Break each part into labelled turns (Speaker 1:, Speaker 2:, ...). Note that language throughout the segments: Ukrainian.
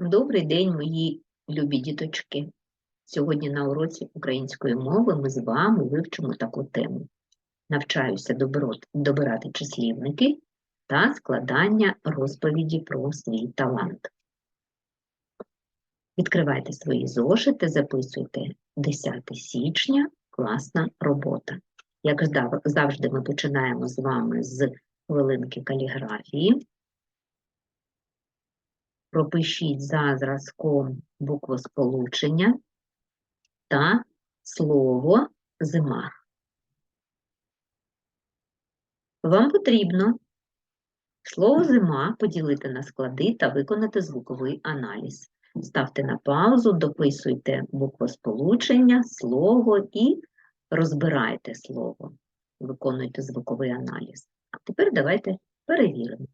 Speaker 1: Добрий день, мої любі діточки. Сьогодні на уроці української мови ми з вами вивчимо таку тему. Навчаюся добирати числівники та складання розповіді про свій талант. Відкривайте свої зошити, записуйте 10 січня, класна робота. Як завжди, ми починаємо з вами з хвилинки каліграфії. Пропишіть за зразком буквосполучення та слово зима. Вам потрібно слово зима поділити на склади та виконати звуковий аналіз. Ставте на паузу, дописуйте буквосполучення, слово і розбирайте слово. Виконуйте звуковий аналіз. А тепер давайте перевіримо.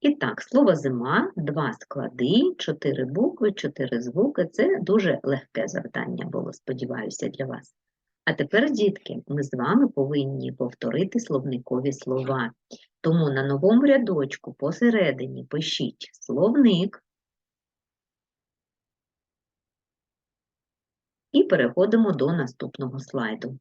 Speaker 1: І так, слово зима, два склади, чотири букви, чотири звуки. Це дуже легке завдання було, сподіваюся, для вас. А тепер, дітки, ми з вами повинні повторити словникові слова. Тому на новому рядочку посередині пишіть словник і переходимо до наступного слайду.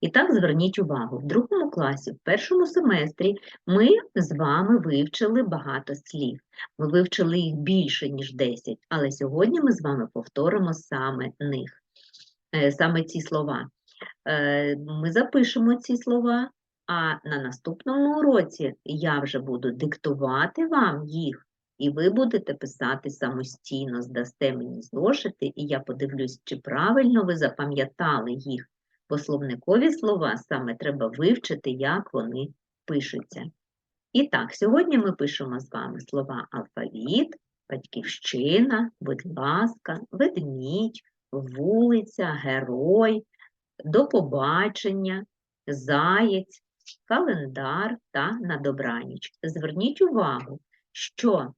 Speaker 1: І так зверніть увагу, в другому класі, в першому семестрі ми з вами вивчили багато слів. Ми вивчили їх більше, ніж 10, але сьогодні ми з вами повторимо саме них, е, саме ці слова. Е, Ми запишемо ці слова, а на наступному уроці я вже буду диктувати вам їх, і ви будете писати самостійно, здасте мені зошити, і я подивлюсь, чи правильно ви запам'ятали їх бо словникові слова саме треба вивчити, як вони пишуться. І так, сьогодні ми пишемо з вами слова алфавіт, батьківщина, будь ласка, ведмідь, вулиця, герой, до побачення, заєць, календар та на добраніч. Зверніть увагу, що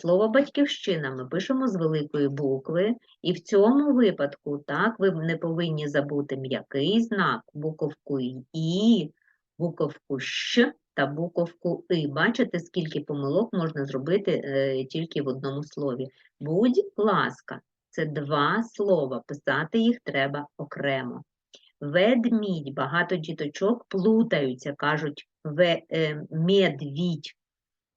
Speaker 1: слово батьківщина ми пишемо з великої букви, і в цьому випадку, так, ви не повинні забути м'який знак, буковку І, буковку Щ та буковку И. Бачите, скільки помилок можна зробити е, тільки в одному слові. Будь ласка, це два слова, писати їх треба окремо. Ведмідь, багато діточок плутаються, кажуть е, медвідь,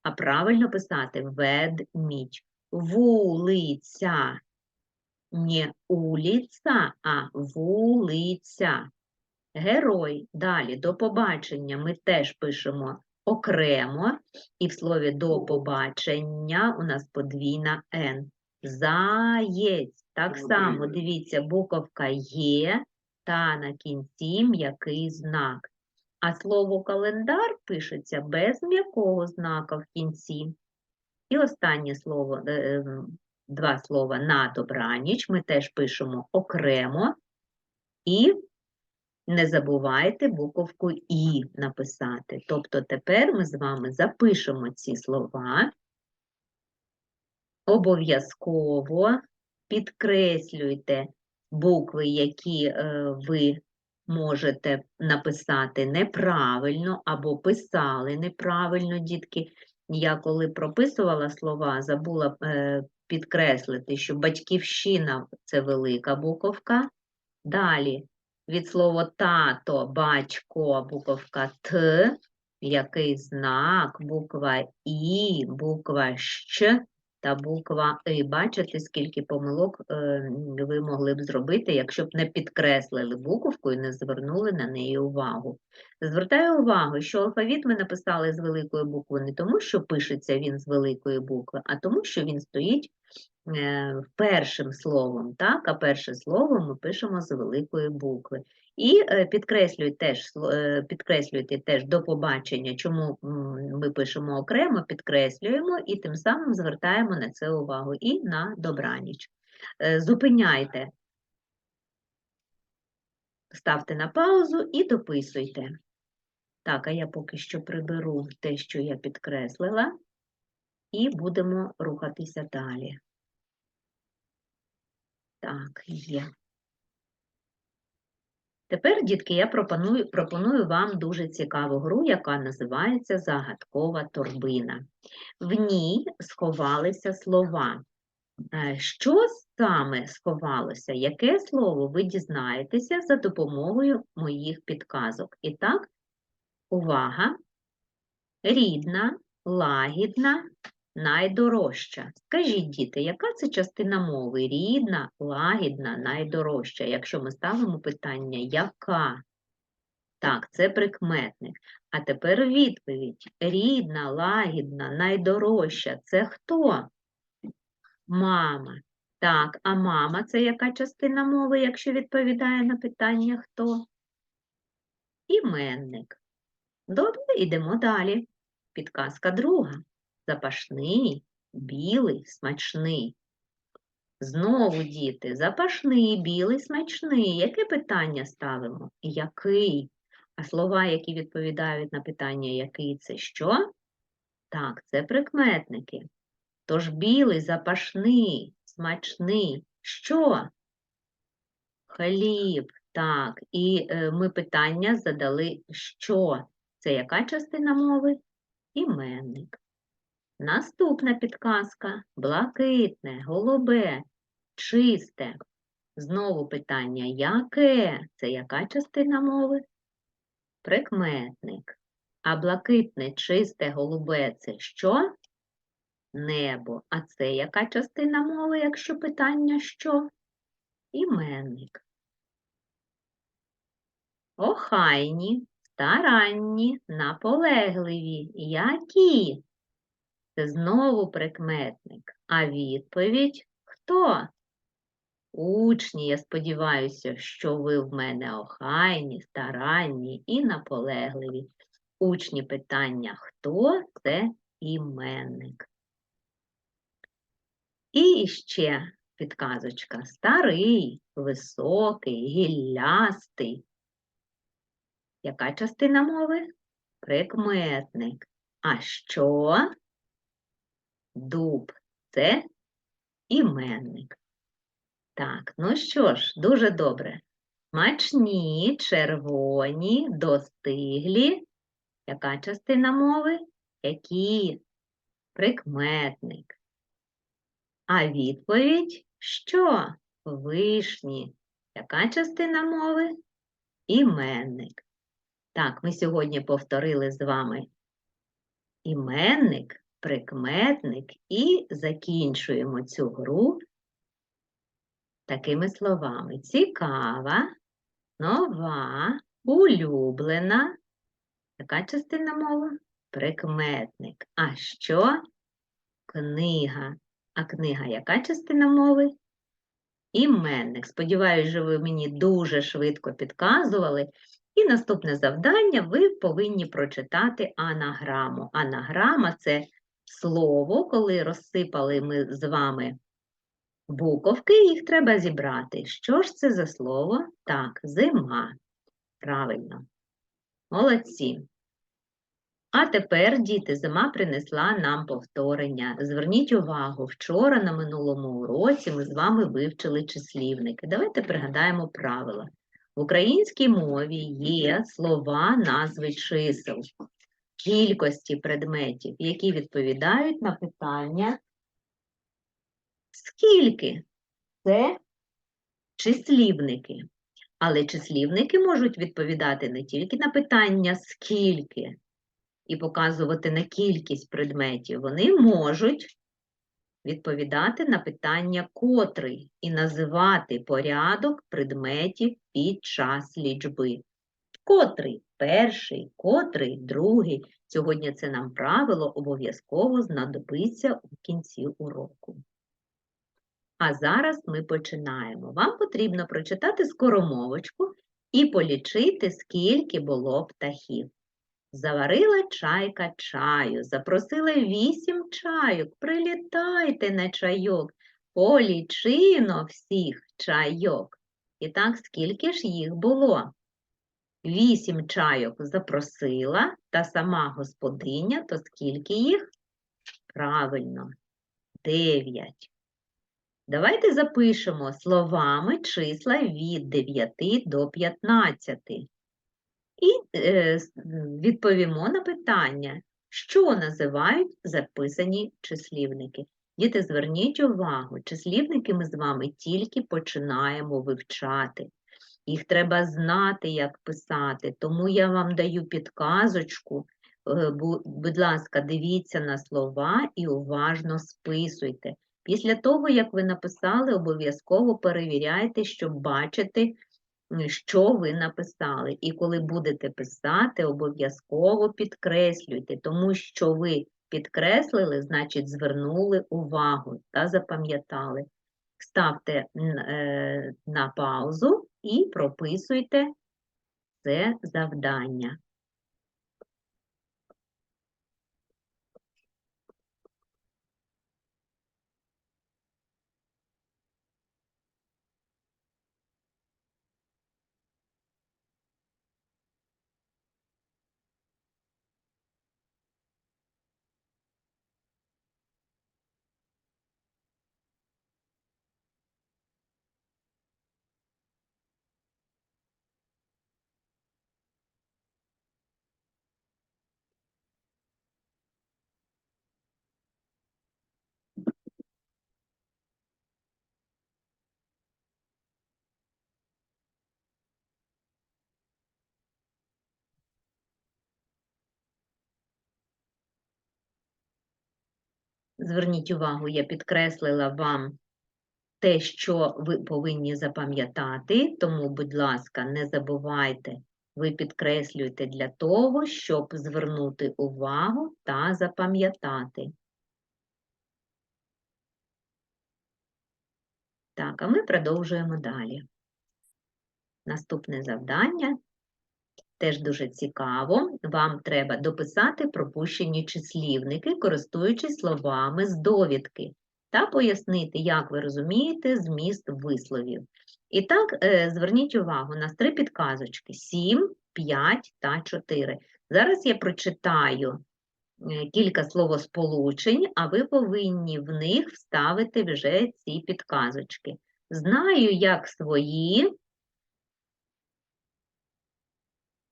Speaker 1: а правильно писати ведмідь. Вулиця не улиця, а вулиця. Герой. Далі до побачення ми теж пишемо окремо, і в слові до побачення у нас подвійна Н. Заєць. Так само, дивіться, буковка є та на кінці м'який знак. А слово календар пишеться без м'якого знака в кінці. І останнє слово, е, ем, два слова на добраніч ми теж пишемо окремо. І не забувайте буковку І написати. Тобто тепер ми з вами запишемо ці слова. Обов'язково підкреслюйте букви, які е, ви можете написати неправильно або писали неправильно, дітки. Я коли прописувала слова, забула е, підкреслити, що батьківщина це велика буковка. Далі від слова тато, батько, буковка Т, який знак, буква І, буква Щ та буква И. Бачите, скільки помилок е, ви могли б зробити, якщо б не підкреслили буковку і не звернули на неї увагу. Звертаю увагу, що алфавіт ми написали з великої букви не тому, що пишеться він з великої букви, а тому, що він стоїть е, першим словом, так? а перше слово ми пишемо з великої букви. І е, підкреслюйте теж, е, підкреслюйте теж до побачення, чому ми пишемо окремо, підкреслюємо і тим самим звертаємо на це увагу і на добраніч. Е, Зупиняйте, ставте на паузу і дописуйте. Так, а я поки що приберу те, що я підкреслила, і будемо рухатися далі. Так, є. Тепер, дітки, я пропоную, пропоную вам дуже цікаву гру, яка називається Загадкова торбина. В ній сховалися слова. Е, Що саме сховалося? Яке слово ви дізнаєтеся за допомогою моїх підказок? І так, увага! Рідна, лагідна, найдорожча. Скажіть, діти, яка це частина мови? Рідна, лагідна, найдорожча. Якщо ми ставимо питання яка? Так, це прикметник. А тепер відповідь. Рідна, лагідна, найдорожча. Це хто? Мама. Так, а мама це яка частина мови, якщо відповідає на питання хто? Іменник. Добре, йдемо далі. Підказка друга. Запашний, білий, смачний. Знову, діти, запашний, білий, смачний. Яке питання ставимо? Який? А слова, які відповідають на питання який, це що? Так, це прикметники. Тож білий, запашний, смачний. Що? Хліб. Так, і е, ми питання задали що? Це яка частина мови? Іменник. Наступна підказка блакитне, голубе, чисте. Знову питання яке? Це яка частина мови? Прикметник. А блакитне, чисте, голубе це що? Небо. А це яка частина мови, якщо питання що? Іменник. Охайні, старанні, наполегливі. Які? Це знову прикметник. А відповідь хто? Учні, я сподіваюся, що ви в мене охайні, старанні і наполегливі. Учні питання хто це іменник. І ще підказочка. Старий, високий, гіллястий. Яка частина мови? Прикметник. А що? Дуб це іменник. Так, ну що ж, дуже добре. Смачні, червоні, достиглі. Яка частина мови? Які? Прикметник. А відповідь що? Вишні. Яка частина мови? Іменник. Так, ми сьогодні повторили з вами іменник, прикметник і закінчуємо цю гру такими словами. Цікава, нова, улюблена. Яка частина мови? Прикметник. А що? Книга. А книга яка частина мови? Іменник. Сподіваюсь, що ви мені дуже швидко підказували. І наступне завдання ви повинні прочитати анаграму. Анаграма це слово, коли розсипали ми з вами буковки, їх треба зібрати. Що ж це за слово? Так, зима. Правильно. Молодці. А тепер, діти, зима принесла нам повторення. Зверніть увагу, вчора на минулому уроці ми з вами вивчили числівники. Давайте пригадаємо правила. В українській мові є слова, назви чисел, кількості предметів, які відповідають на питання скільки? Це числівники. Але числівники можуть відповідати не тільки на питання скільки і показувати на кількість предметів, вони можуть відповідати на питання котрий і називати порядок предметів під час лічби. Котрий перший, котрий другий. Сьогодні це нам правило обов'язково знадобиться у кінці уроку. А зараз ми починаємо. Вам потрібно прочитати скоромовочку і полічити, скільки було птахів. Заварила чайка чаю, запросила вісім чайок, прилітайте на чайок, полічино всіх чайок. І так, скільки ж їх було? Вісім чайок запросила, та сама господиня, то скільки їх? Правильно, дев'ять. Давайте запишемо словами числа від 9 до 15. І е, відповімо на питання, що називають записані числівники. Діти, зверніть увагу, числівники ми з вами тільки починаємо вивчати. Їх треба знати, як писати, тому я вам даю підказочку. Е, Будь ласка, дивіться на слова і уважно списуйте. Після того, як ви написали, обов'язково перевіряйте, щоб бачити, що ви написали. І коли будете писати, обов'язково підкреслюйте, тому що ви підкреслили, значить звернули увагу та запам'ятали. Ставте е, на паузу і прописуйте це завдання. Зверніть увагу, я підкреслила вам те, що ви повинні запам'ятати, тому, будь ласка, не забувайте, ви підкреслюєте для того, щоб звернути увагу та запам'ятати. Так, а ми продовжуємо далі. Наступне завдання теж дуже цікаво. Вам треба дописати пропущені числівники, користуючись словами з довідки, та пояснити, як ви розумієте зміст висловів. І так, е, зверніть увагу, у нас три підказочки: 7, 5 та 4. Зараз я прочитаю е, кілька словосполучень, а ви повинні в них вставити вже ці підказочки. Знаю, як свої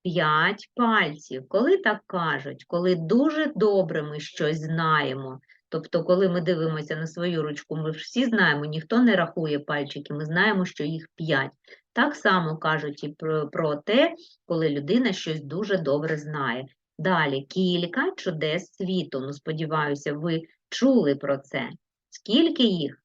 Speaker 1: п'ять пальців. Коли так кажуть, коли дуже добре ми щось знаємо, тобто, коли ми дивимося на свою ручку, ми всі знаємо, ніхто не рахує пальчики, ми знаємо, що їх п'ять. Так само кажуть і про, про те, коли людина щось дуже добре знає. Далі кілька чудес світу. Ну, сподіваюся, ви чули про це. Скільки їх?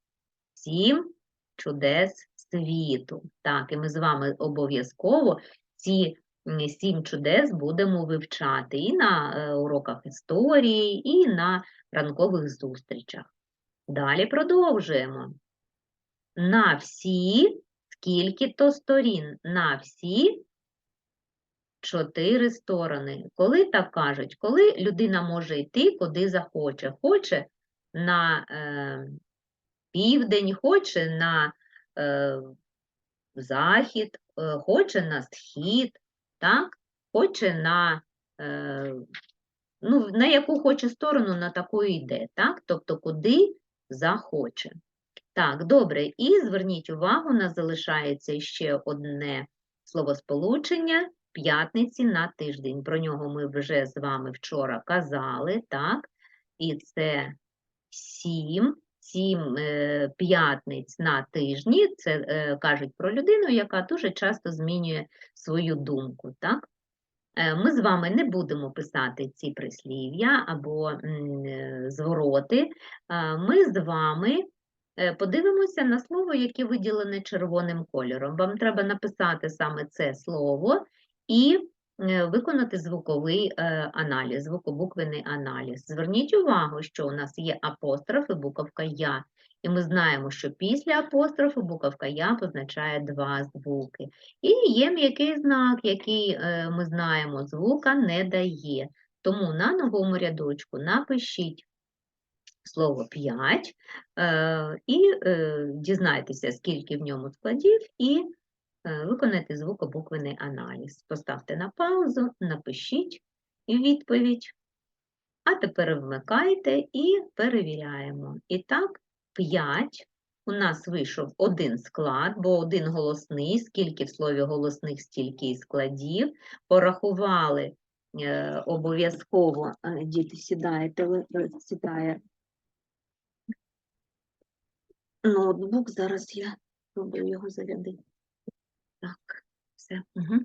Speaker 1: Сім чудес світу. Так, і ми з вами обов'язково ці сім чудес будемо вивчати і на е, уроках історії, і на ранкових зустрічах. Далі продовжуємо. На всі, скільки-то сторін, на всі чотири сторони. Коли так кажуть, коли людина може йти, куди захоче. Хоче на е, південь, хоче на е, захід, е, хоче на схід, так? хоче на, е, ну, на яку хоче сторону, на таку йде, так? Тобто куди захоче. Так, добре, і зверніть увагу, у нас залишається ще одне словосполучення п'ятниці на тиждень. Про нього ми вже з вами вчора казали, так? І це сім, сім е, п'ятниць на тижні. Це е, кажуть про людину, яка дуже часто змінює свою думку, так? Е, Ми з вами не будемо писати ці прислів'я або звороти. Ми з вами подивимося на слово, яке виділене червоним кольором. Вам треба написати саме це слово і виконати звуковий е, аналіз, звукобуквений аналіз. Зверніть увагу, що у нас є апостроф і буковка Я. І ми знаємо, що після апострофу буковка Я позначає два звуки. І є м'який знак, який е, ми знаємо, звука не дає. Тому на новому рядочку напишіть слово 5 е, і е, дізнайтеся, скільки в ньому складів, і е, виконайте звукобуквений аналіз. Поставте на паузу, напишіть відповідь, а тепер вмикайте і перевіряємо. І так, 5 у нас вийшов один склад, бо один голосний, скільки в слові голосних, стільки і складів. Порахували е, обов'язково, е, діти сідає, теле, е, сідає ноутбук, зараз я спробую його зарядити. Так, все. Угу.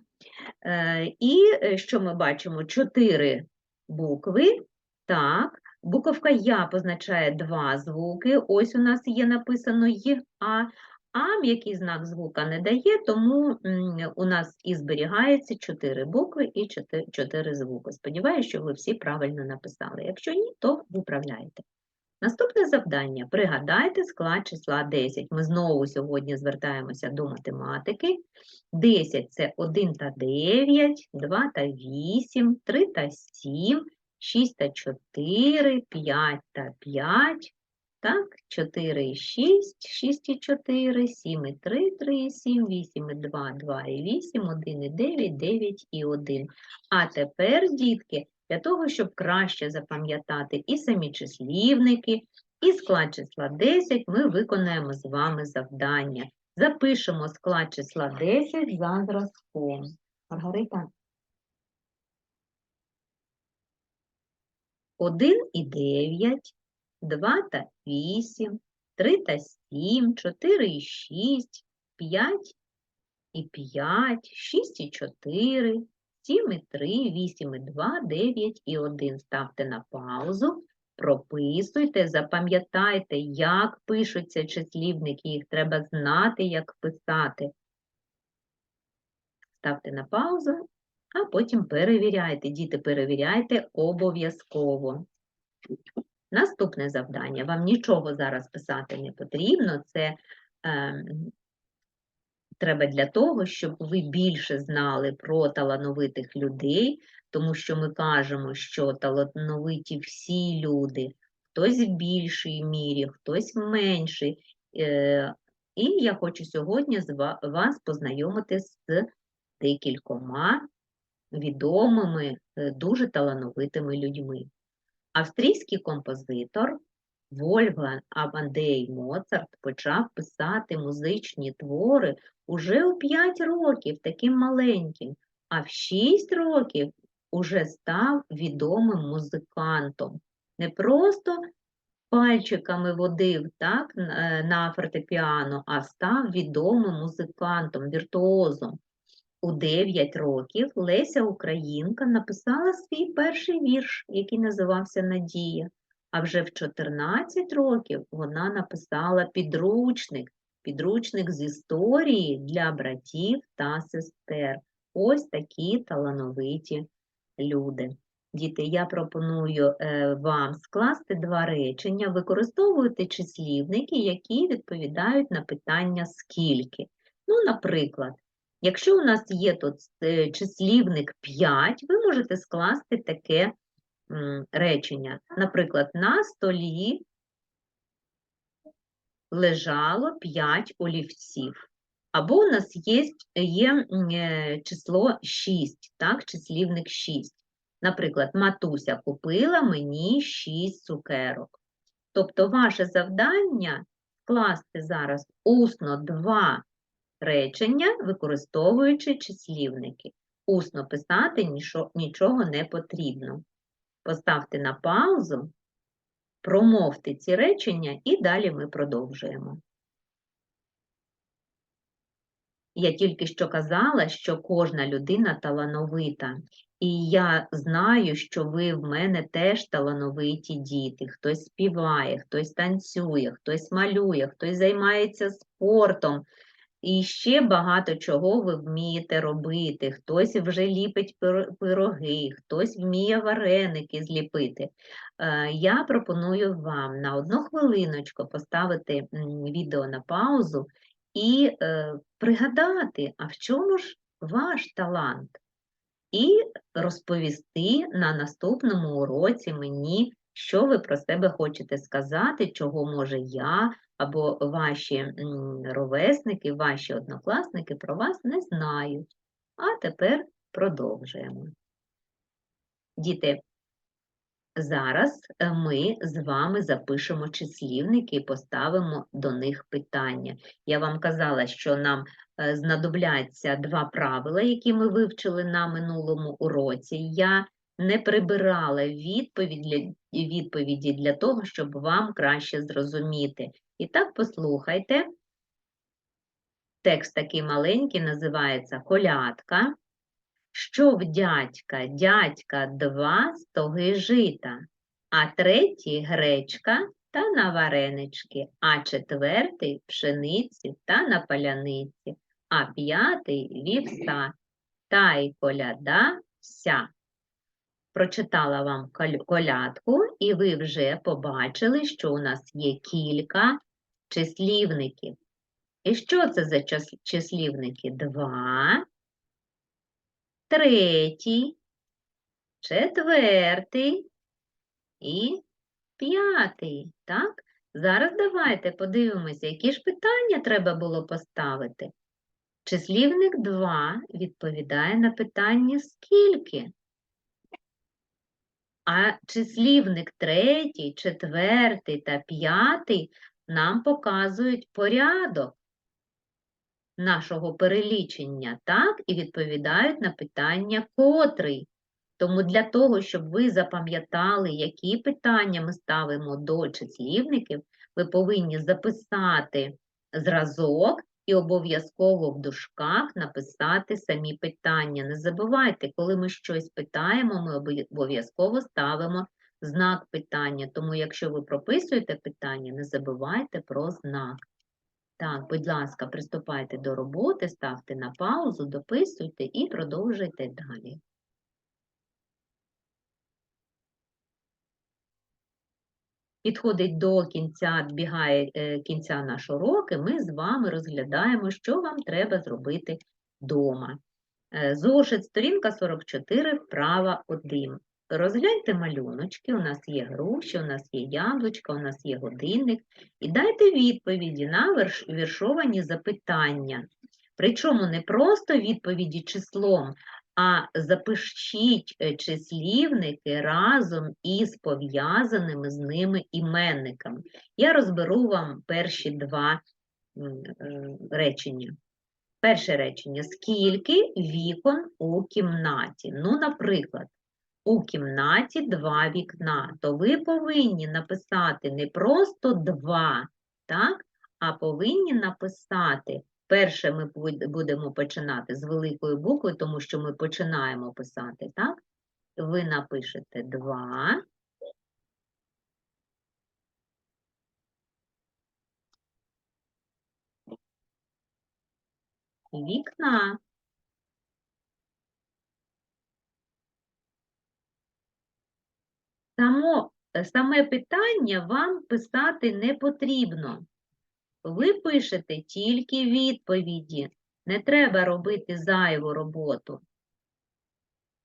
Speaker 1: Е, і е, що ми бачимо? Чотири букви. Так, буковка Я позначає два звуки. Ось у нас є написано Й, А. А м'який знак звука не дає, тому у нас і зберігається чотири букви і чотири, чотири звуки. Сподіваюся, що ви всі правильно написали. Якщо ні, то виправляйте. Наступне завдання. Пригадайте склад числа 10. Ми знову сьогодні звертаємося до математики. 10 – це 1 та 9, 2 та 8, 3 та 7, 6 та 4, 5 та 5, так, 4 і 6, 6 і 4, 7 і 3, 3 і 7, 8 і 2, 2 і 8, 1 і 9, 9 і 1. А тепер, дітки, для того, щоб краще запам'ятати і самі числівники, і склад числа 10, ми виконаємо з вами завдання. Запишемо склад числа 10 за зразком. Маргарита. 1 і 9, 2 та 8, 3 та 7, 4 і 6, 5 і 5, 6 і 4, 7 і 3, 8 і 2, 9 і 1. Ставте на паузу, прописуйте, запам'ятайте, як пишуться числівники, їх треба знати, як писати. Ставте на паузу, а потім перевіряйте. Діти, перевіряйте обов'язково. Наступне завдання. Вам нічого зараз писати не потрібно. Це е, треба для того, щоб ви більше знали про талановитих людей, тому що ми кажемо, що талановиті всі люди, хтось в більшій мірі, хтось в меншій. Е, і я хочу сьогодні вас познайомити з декількома відомими, е, дуже талановитими людьми. Австрійський композитор Вольфган Амадей Моцарт почав писати музичні твори уже у 5 років, таким маленьким, а в 6 років уже став відомим музикантом. Не просто пальчиками водив так, е, на фортепіано, а став відомим музикантом, віртуозом. У 9 років Леся Українка написала свій перший вірш, який називався Надія. А вже в 14 років вона написала підручник, підручник з історії для братів та сестер. Ось такі талановиті люди. Діти, я пропоную е, вам скласти два речення, використовуйте числівники, які відповідають на питання скільки. Ну, наприклад, Якщо у нас є тут е, числівник 5, ви можете скласти таке речення. Наприклад, на столі лежало 5 олівців. Або у нас є, є е, число 6, так, числівник 6. Наприклад, матуся купила мені 6 цукерок. Тобто ваше завдання скласти зараз усно два речення, використовуючи числівники. Усно писати нічого не потрібно. Поставте на паузу, промовте ці речення і далі ми продовжуємо. Я тільки що казала, що кожна людина талановита. І я знаю, що ви в мене теж талановиті діти. Хтось співає, хтось танцює, хтось малює, хтось займається спортом. І ще багато чого ви вмієте робити. Хтось вже ліпить пироги, хтось вміє вареники зліпити. Е, Я пропоную вам на одну хвилиночку поставити відео на паузу і е, пригадати, а в чому ж ваш талант? І розповісти на наступному уроці мені, що ви про себе хочете сказати, чого може я або ваші ровесники, ваші однокласники про вас не знають. А тепер продовжуємо. Діти, Зараз е, ми з вами запишемо числівники і поставимо до них питання. Я вам казала, що нам е, знадобляться два правила, які ми вивчили на минулому уроці. Я не прибирала відповіді для, відповіді для того, щоб вам краще зрозуміти. І так, послухайте. Текст такий маленький, називається Колядка. Що в дядька, дядька два стоги жита, а третій гречка та на варенички, а четвертий пшениці та на паляниці, а п'ятий вівса, та й коляда вся. Прочитала вам колядку, і ви вже побачили, що у нас є кілька числівників. І що це за числівники? Два, третій, четвертий і п'ятий. Так? Зараз давайте подивимося, які ж питання треба було поставити. Числівник 2 відповідає на питання скільки? А числівник третій, четвертий та п'ятий нам показують порядок нашого перелічення, так, і відповідають на питання котрий. Тому для того, щоб ви запам'ятали, які питання ми ставимо до числівників, ви повинні записати зразок і обов'язково в дужках написати самі питання. Не забувайте, коли ми щось питаємо, ми обов'язково ставимо знак питання. Тому, якщо ви прописуєте питання, не забувайте про знак. Так, будь ласка, приступайте до роботи, ставте на паузу, дописуйте і продовжуйте далі. Підходить до кінця, добігає е, кінця наш урок, ми з вами розглядаємо, що вам треба зробити вдома. Е, Зошит, сторінка 44, вправа 1. Розгляньте малюночки, у нас є груші, у нас є яблучка, у нас є годинник. І дайте відповіді на віршовані запитання. Причому не просто відповіді числом, а запишіть е, числівники разом із пов'язаними з ними іменниками. Я розберу вам перші два е, речення. Перше речення: скільки вікон у кімнаті? Ну, наприклад, у кімнаті два вікна, то ви повинні написати не просто два, так? а повинні написати. Перше ми будемо починати з великої букви, тому що ми починаємо писати, так? Ви напишете два. Вікна. Само, е, саме питання вам писати не потрібно. Ви пишете тільки відповіді. Не треба робити зайву роботу.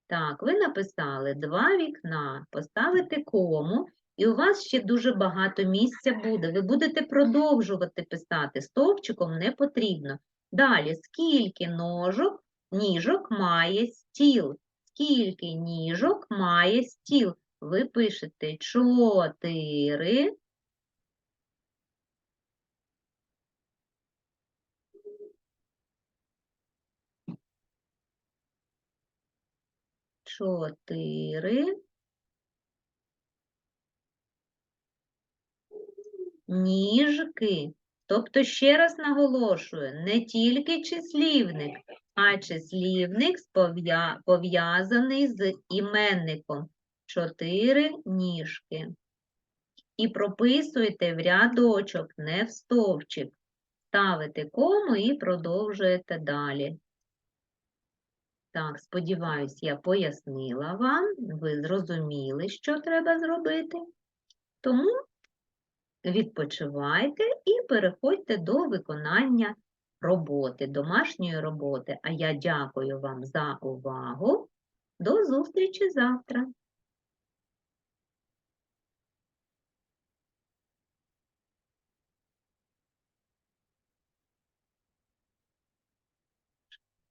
Speaker 1: Так, ви написали два вікна, поставите кому, і у вас ще дуже багато місця буде. Ви будете продовжувати писати. Стовпчиком не потрібно. Далі, скільки ножок, ніжок має стіл? Скільки ніжок має стіл? Ви пишете чотири. Чотири. Ніжки. Тобто, ще раз наголошую, не тільки числівник, а числівник пов'язаний з іменником. Чотири ніжки. І прописуйте в рядочок, не в стовпчик. Ставите кому і продовжуєте далі. Так, сподіваюся, я пояснила вам, ви зрозуміли, що треба зробити. Тому відпочивайте і переходьте до виконання роботи, домашньої роботи. А я дякую вам за увагу. До зустрічі завтра!